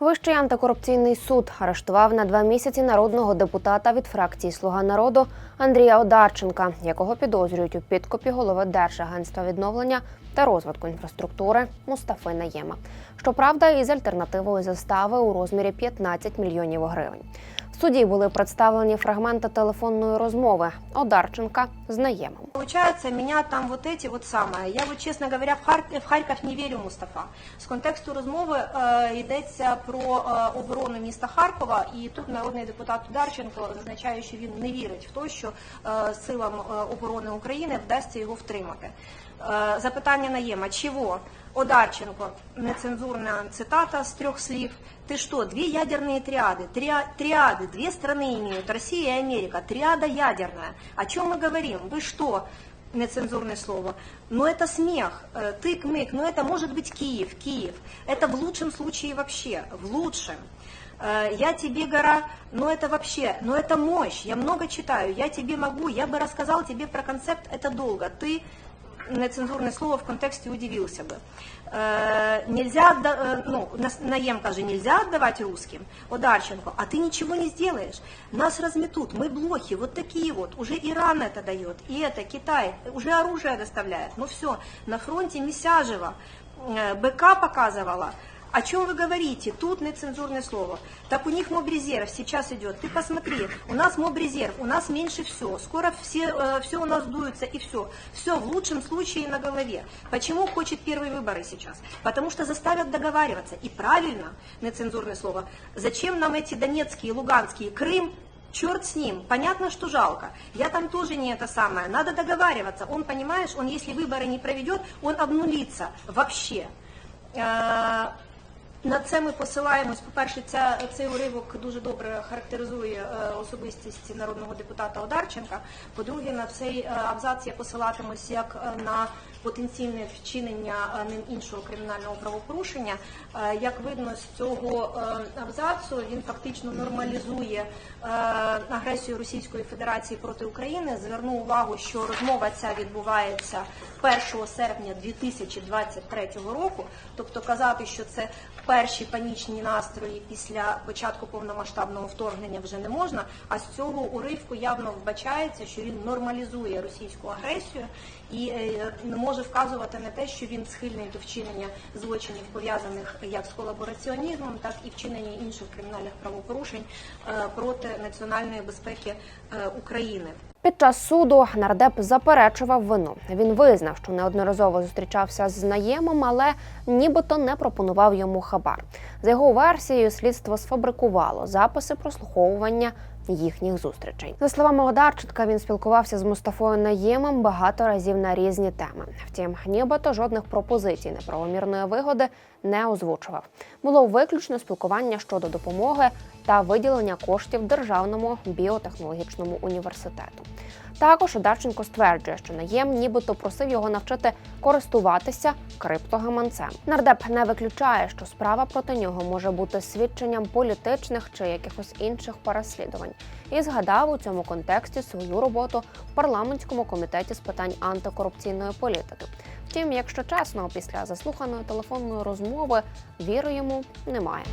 Вищий антикорупційний суд арештував на два місяці народного депутата від фракції Слуга народу Андрія Одарченка, якого підозрюють у підкупі голови Держагентства відновлення та розвитку інфраструктури Мустафи Наєма. Щоправда, із альтернативою застави у розмірі 15 мільйонів гривень. Суді були представлені фрагменти телефонної розмови Одарченка з Наємом. Получается, меня там вот эти вот самые. Я вот, чесно говоря, в Харків, в Харків не вірю, Мустафа. З контексту розмови е, йдеться про е, оборону міста Харкова, і тут народний депутат Ударченко зазначає, що він не вірить в те, що е, силам е, оборони України вдасться його втримати. Е, запитання наєма, чого? Одарченко, нецензурна цитата з трьох слів. Ты что, две ядерные триады? Триа- триады, две страны имеют, Россия и Америка. Триада ядерная. О чем мы говорим? Вы что? Нецензурное слово. Но это смех, э, тык-мык, но это может быть Киев, Киев. Это в лучшем случае вообще, в лучшем. Э, Я тебе гора, но это вообще, но это мощь, я много читаю, я тебе могу, я бы рассказал тебе про концепт, это долго. Ты нецензурное слово в контексте удивился бы. Э, нельзя, отда- э, ну, нас- Наем каже, нельзя отдавать русским. Одарченко, а ты ничего не сделаешь. Нас разметут, мы блохи, вот такие вот. Уже Иран это дает, и это Китай, уже оружие доставляет. Ну все, на фронте Месяжева, э, БК показывала. О чем вы говорите? Тут нецензурное слово. Так у них мобрезерв сейчас идет. Ты посмотри, у нас мобрезерв, у нас меньше все. Скоро все, э, все у нас дуется и все. Все в лучшем случае на голове. Почему хочет первые выборы сейчас? Потому что заставят договариваться. И правильно, нецензурное слово. Зачем нам эти донецкие, луганские, Крым? Черт с ним, понятно, что жалко. Я там тоже не это самое. Надо договариваться. Он, понимаешь, он если выборы не проведет, он обнулится вообще. На це ми посилаємось. По-перше, цей уривок дуже добре характеризує е, особистість народного депутата Одарченка. По-друге, на цей е, абзац я посилатимусь як е, на потенційне вчинення ним іншого кримінального правопорушення. Як видно з цього абзацу, він фактично нормалізує агресію Російської Федерації проти України. Зверну увагу, що розмова ця відбувається 1 серпня 2023 року. Тобто казати, що це перші панічні настрої після початку повномасштабного вторгнення вже не можна. А з цього уривку явно вбачається, що він нормалізує російську агресію і е, не може вказувати на те, що він схильний до вчинення злочинів пов'язаних як з колабораціонізмом, так і вчинення інших кримінальних правопорушень е, проти національної безпеки е, України. Під час суду нардеп заперечував вину. Він визнав, що неодноразово зустрічався з наємом, але нібито не пропонував йому хабар. За його версією, слідство сфабрикувало записи прослуховування їхніх зустрічей. За словами Одарченка, він спілкувався з Мустафою Наємом багато разів на різні теми. Втім, нібито жодних пропозицій неправомірної вигоди не озвучував. Було виключно спілкування щодо допомоги та виділення коштів державному біотехнологічному університету. Також Одарченко стверджує, що наєм нібито просив його навчити користуватися криптогаманцем. Нардеп не виключає, що справа проти нього може бути свідченням політичних чи якихось інших переслідувань, і згадав у цьому контексті свою роботу в парламентському комітеті з питань антикорупційної політики. Втім, якщо чесно, після заслуханої телефонної розмови віри йому немає.